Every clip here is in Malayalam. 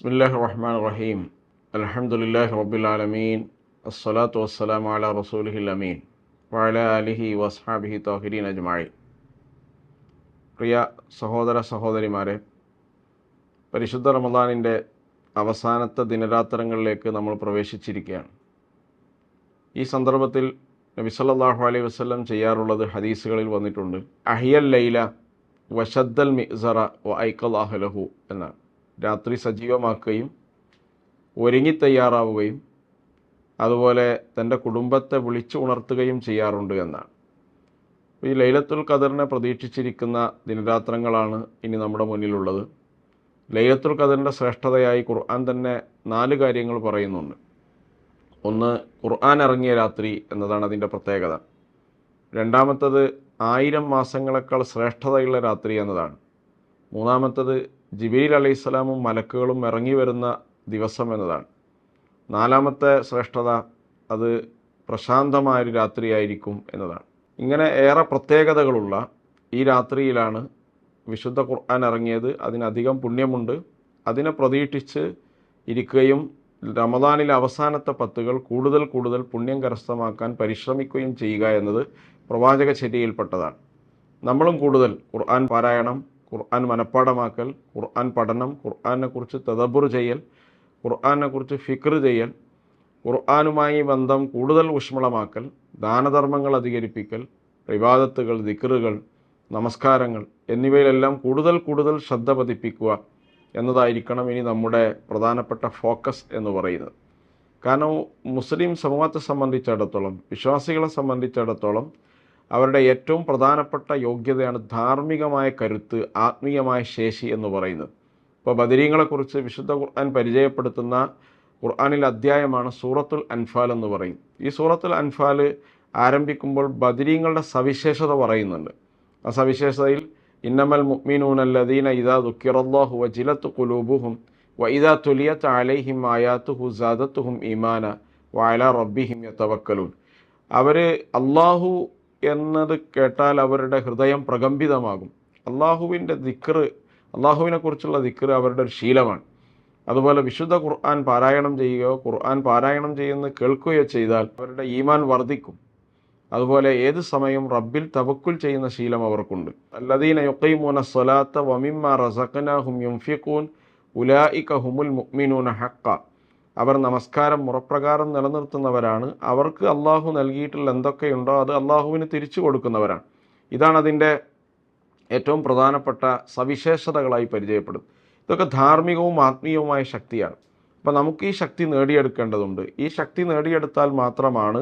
ബിസ്മില്ലാഹി റഹ്മാൻ റഹീം അലഹമുല്ലാഹി ആലമീൻ അസ്സലാത്തു വസ്സലാം അല റസൂലിഹിൽ അമീൻ വഅല അലിഹി വസ്ഹാബിഹി തോഹിരീൻ അജ്മായി പ്രിയ സഹോദര സഹോദരിമാരെ പരിശുദ്ധ റമദാനിന്റെ അവസാനത്തെ ദിനരാത്രങ്ങളിലേക്ക് നമ്മൾ പ്രവേശിച്ചിരിക്കുകയാണ്. ഈ സന്ദർഭത്തിൽ നബി സല്ലല്ലാഹു അലൈഹി വസല്ലം ചെയ്യാറുള്ളത് ഹദീസുകളിൽ വന്നിട്ടുണ്ട്. അഹിയൽ ലൈല വശദ്ദൽ മിസറ വ ഐക്കൽ അഹ്ലഹു എന്നാണ്. രാത്രി സജീവമാക്കുകയും ഒരുങ്ങി തയ്യാറാവുകയും അതുപോലെ തന്റെ കുടുംബത്തെ വിളിച്ചു ഉണർത്തുകയും ചെയ്യാറുണ്ട് എന്നാണ്. ഈ ലൈലത്തുൽ ഖദറിനെ പ്രതീക്ഷിച്ചിരിക്കുന്ന ദിനരാത്രങ്ങളാണ് ഇനി നമ്മുടെ മുന്നിലുള്ളത്. ലൈലത്തുൽ ഖദറിന്റെ ശ്രേഷ്ഠതയായി ഖുർആൻ തന്നെ നാല് കാര്യങ്ങൾ പറയുന്നുണ്ട്. ഒന്ന് ഖുർആൻ ഇറങ്ങിയ രാത്രി എന്നതാണ് അതിന്റെ പ്രത്യേകത. രണ്ടാമത്തത് ആയിരം മാസങ്ങളെക്കാൾ ശ്രേഷ്ഠതയുള്ള രാത്രി എന്നതാണ്. മൂന്നാമത്തത് ജിബീൽ അലൈഹിസ്സലാമും മലക്കുകളും ഇറങ്ങി വരുന്ന ദിവസം എന്നതാണ്. നാലാമത്തെ ശ്രേഷ്ഠത അത് പ്രശാന്തമായൊരു രാത്രിയായിരിക്കും എന്നതാണ്. ഇങ്ങനെ ഏറെ പ്രത്യേകതകളുള്ള ഈ രാത്രിയിലാണ് വിശുദ്ധ ഖുർആൻ ഇറങ്ങിയത്. അതിനധികം പുണ്യമുണ്ട്. അതിനെ പ്രതീക്ഷിച്ച് ഇരിക്കുകയും റമദാനിലെ അവസാനത്തെ പത്തുകൾ കൂടുതൽ കൂടുതൽ പുണ്യം കരസ്ഥമാക്കാൻ പരിശ്രമിക്കുകയും ചെയ്യുക എന്നത് പ്രവാചക ചര്യയിൽപ്പെട്ടതാണ് നമ്മളും കൂടുതൽ ഖുർആൻ പാരായണം ഖുർആൻ മനഃപ്പാടമാക്കൽ ഖുർആൻ പഠനം ഖുർആനെ കുറിച്ച് തദബുർ ചെയ്യൽ ഖുർആനെ കുറിച്ച് ഫിക്ർ ചെയ്യൽ ഖുർആനുമായി ബന്ധം കൂടുതൽ ഊഷ്മളമാക്കൽ ദാനധർമ്മങ്ങൾ അധികരിപ്പിക്കൽ വിവാദത്തുകൾ ദിക്റുകൾ നമസ്കാരങ്ങൾ എന്നിവയിലെല്ലാം കൂടുതൽ കൂടുതൽ ശ്രദ്ധ പതിപ്പിക്കുക എന്നതായിരിക്കണം ഇനി നമ്മുടെ പ്രധാനപ്പെട്ട ഫോക്കസ് എന്ന് പറയുന്നത്. കാരണം മുസ്ലിം സമൂഹത്തെ സംബന്ധിച്ചിടത്തോളം വിശ്വാസികളെ സംബന്ധിച്ചിടത്തോളം അവരുടെ ഏറ്റവും പ്രധാനപ്പെട്ട യോഗ്യതയാണ് ധാർമ്മികമായ കരുത്ത് ആത്മീയമായ ശേഷി എന്ന് പറയുന്നത്. ഇപ്പോൾ ബദരീങ്ങളെക്കുറിച്ച് വിശുദ്ധ ഖുർആൻ പരിചയപ്പെടുത്തുന്ന ഖുർആാനിൽ അധ്യായമാണ് സൂറത്തുൽ അൻഫാൽ എന്ന് പറയും ഈ സൂറത്തുൽ അൻഫാൽ ആരംഭിക്കുമ്പോൾ ബദരീങ്ങളുടെ സവിശേഷത പറയുന്നുണ്ട്. ആ സവിശേഷതയിൽ ഇന്നമൽ മുഅ്മിനൂനല്ലദീന ഇദാ ദുക്കിറല്ലാഹു വജിലത്ത് ഖുലൂബുഹും വഇദാ തുലിയത്ത് അലൈഹിം ആയാത്തുഹു സാദത്തുഹും ഇമാന വഅല റബ്ബിഹിം യതവക്കലൂൻ. അവർ അള്ളാഹു എന്നത് കേട്ടാൽ അവരുടെ ഹൃദയം പ്രകമ്പിതമാകും. അള്ളാഹുവിന്റെ ദിക്റ് അള്ളാഹുവിനെ കുറിച്ചുള്ള ദിക്റ് അവരുടെ ഒരു ശീലമാണ്. അതുപോലെ വിശുദ്ധ ഖുർആൻ പാരായണം ചെയ്യുകയോ ഖുർആൻ പാരായണം ചെയ്യുന്ന കേൾക്കുകയോ ചെയ്താൽ അവരുടെ ഈമാൻ വർദ്ധിക്കും. അതുപോലെ ഏത് സമയം റബ്ബിൽ തവക്കുൽ ചെയ്യുന്ന ശീലം അവർക്കുണ്ട്. അല്ലദീന യുക്കൈമൂന സ്വലാത്ത വമിമ്മ റസഖനാഹും യുംഫിഖൂൻ ഉലായിക ഹുമുൽ മുഅ്മിനൂന ഹക്ക അവർ നമസ്കാരം മുറപ്രകാരം നിലനിർത്തുന്നവരാണ്. അവർക്ക് അള്ളാഹു നൽകിയിട്ടുള്ള എന്തൊക്കെയുണ്ടോ അത് അള്ളാഹുവിന് തിരിച്ചു കൊടുക്കുന്നവരാണ്. ഇതാണ് അതിന്റെ ഏറ്റവും പ്രധാനപ്പെട്ട സവിശേഷതകളായി പരിചയപ്പെടും ഇതൊക്കെ ധാർമ്മികവും ആത്മീയവുമായ ശക്തിയാണ്. അപ്പോൾ നമുക്ക് ഈ ശക്തി നേടിയെടുക്കേണ്ടതുണ്ട്. ഈ ശക്തി നേടിയെടുത്താൽ മാത്രമാണ്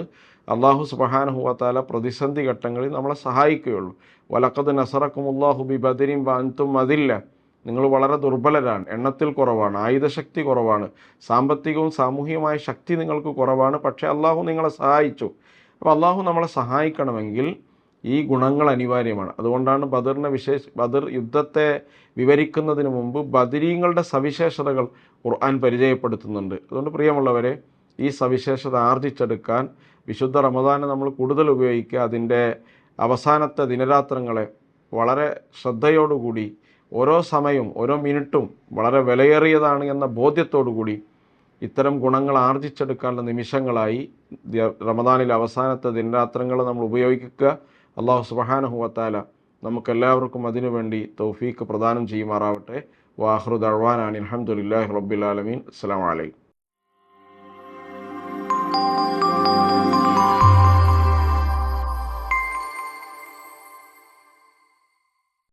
അള്ളാഹു സുബഹാനഹുവത്താല പ്രതിസന്ധി ഘട്ടങ്ങളിൽ നമ്മളെ സഹായിക്കുകയുള്ളൂ. വലക്കത് നസറക്കുമുല്ലാഹു ബി ബദരിം വാൻതും അതില്ല നിങ്ങൾ വളരെ ദുർബലരാണ് എണ്ണത്തിൽ കുറവാണ് ആയുധശക്തി കുറവാണ് സാമ്പത്തികവും സാമൂഹികമായ ശക്തി നിങ്ങൾക്ക് കുറവാണ് പക്ഷേ അള്ളാഹു നിങ്ങളെ സഹായിച്ചു. അപ്പോൾ അള്ളാഹു നമ്മളെ സഹായിക്കണമെങ്കിൽ ഈ ഗുണങ്ങൾ അനിവാര്യമാണ്. അതുകൊണ്ടാണ് ബദറിനെ വിശേഷ ബദർ യുദ്ധത്തെ വിവരിക്കുന്നതിന് മുമ്പ് ബദരീങ്ങളുടെ സവിശേഷതകൾ ഖുർആൻ പരിചയപ്പെടുത്തുന്നുണ്ട്. അതുകൊണ്ട് പ്രിയമുള്ളവരെ ഈ സവിശേഷത ആർജിച്ചെടുക്കാൻ വിശുദ്ധ റമദാനെ നമ്മൾ കൂടുതൽ ഉപയോഗിക്കുക. അതിന്റെ അവസാനത്തെ ദിനരാത്രങ്ങളെ വളരെ ശ്രദ്ധയോടുകൂടി ഓരോ സമയവും ഓരോ മിനിറ്റും വളരെ വിലയേറിയതാണ് എന്ന ബോധ്യത്തോടു കൂടി ഇത്തരം ഗുണങ്ങൾ ആർജിച്ചെടുക്കാനുള്ള നിമിഷങ്ങളായി റമദാനിലെ അവസാനത്തെ ദിനരാത്രങ്ങൾ നമ്മൾ ഉപയോഗിക്കുക. അള്ളാഹു സുബഹാനഹുവത്താല നമുക്കെല്ലാവർക്കും അതിനുവേണ്ടി തൗഫീക്ക് പ്രദാനം ചെയ്യുമാറാവട്ടെ. വാഹ്റുദ് അഴ്വാനാണ് അലഹമുല്ലാഹി റബ്ബുലാലമീൻ അസ്സാം വലൈക്കും